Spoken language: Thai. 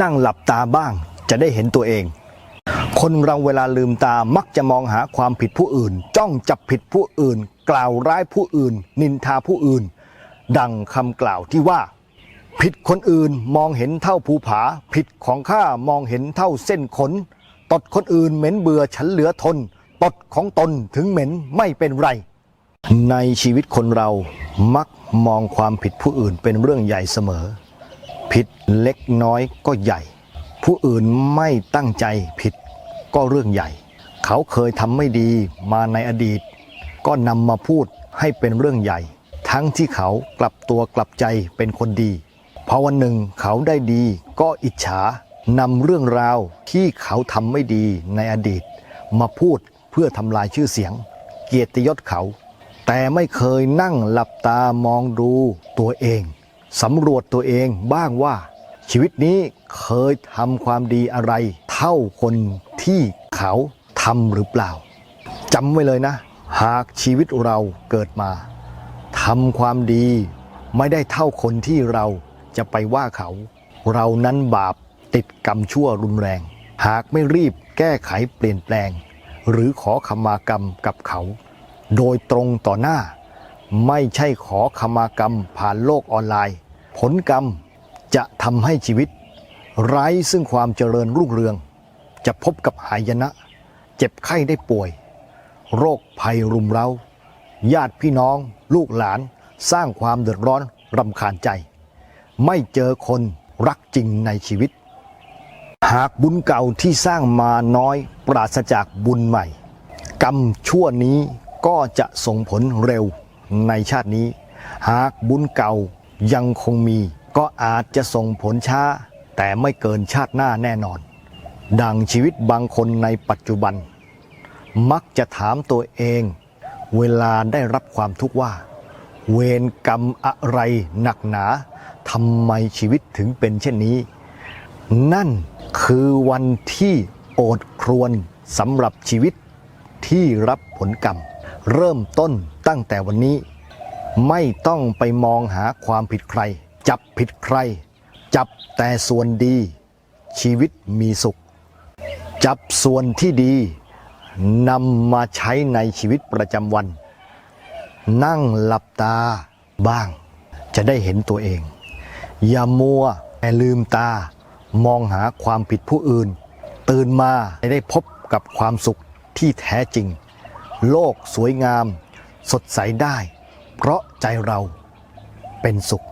นั่งหลับตาบ้างจะได้เห็นตัวเอง คนเราเวลาลืมตามักจะมองหาความผิดผู้อื่น จ้องจับผิดผู้อื่น กล่าวร้ายผู้อื่น นินทาผู้อื่น ดังคำกล่าวที่ว่า ผิดคนอื่นมองเห็นเท่าภูผา ผิดของข้ามองเห็นเท่าเส้นขน ตดคนอื่นเหม็นเบื่อฉันเหลือทน ตดของตนถึงเหม็นไม่เป็นไรในชีวิตคนเรามักมองความผิดผู้อื่นเป็นเรื่องใหญ่เสมอ ผิดเล็กน้อยก็ใหญ่ ผู้อื่นไม่ตั้งใจผิดก็เรื่องใหญ่ เขาเคยทำไม่ดีมาในอดีต ก็นำมาพูดให้เป็นเรื่องใหญ่ ทั้งที่เขากลับตัวกลับใจเป็นคนดีพอวันหนึ่งเขาได้ดีก็อิจฉานำเรื่องราวที่เขาทำไม่ดีในอดีต มาพูดเพื่อทำลายชื่อเสียง เกียรติยศเขา แต่ไม่เคยนั่งหลับตามองดูตัวเอง สำรวจตัวเองบ้างว่า ชีวิตนี้เคยทำความดีอะไร เท่าคนที่เขาทำหรือเปล่าจำไว้เลยนะ หากชีวิตเราเกิดมาทำความดีไม่ได้เท่าคนที่เราจะไปว่าเขา เรานั้นบาปติดกรรมชั่วรุนแรง หากไม่รีบแก้ไขเปลี่ยนแปลง หรือขอขมากรรมกับเขา โดยตรงต่อหน้า ไม่ใช่ขอขมากรรมผ่านโลกออนไลน์ ผลกรรมจะทำให้ชีวิต ไร้ซึ่งความเจริญรุ่งเรือง จะพบกับหายนะ เจ็บไข้ได้ป่วย โรคภัยรุมเร้า ญาติพี่น้อง ลูกหลานสร้างความเดือดร้อนรำคาญใจ ไม่เจอคนรักจริงในชีวิต หากบุญเก่าที่สร้างมาน้อยปราศจากบุญใหม่ กรรมชั่วนี้ก็จะส่งผลเร็วในชาตินี้ หากบุญเก่า ยังคงมีก็อาจจะส่งผลช้า แต่ไม่เกินชาติหน้าแน่นอน ดังชีวิตบางคนในปัจจุบัน มักจะถามตัวเอง เวลาได้รับความทุกข์ว่า เวรกรรมอะไรหนักหนาทำไมชีวิตถึงเป็นเช่นนี้ นั่นคือวันที่โอดครวญสำหรับชีวิตที่รับผลกรรม เริ่มต้นตั้งแต่วันนี้ ไม่ต้องไปมองหาความผิดใคร จับผิดใคร จับแต่ส่วนดี ชีวิตมีสุข จับส่วนที่ดีนำมาใช้ในชีวิตประจำวัน นั่งหลับตาบ้าง จะได้เห็นตัวเอง อย่ามัวแต่ลืมตา มองหาความผิดผู้อื่น ตื่นมาจะได้พบกับความสุขที่แท้จริง โลกสวยงาม สดใสได้ เพราะใจเราเป็นสุข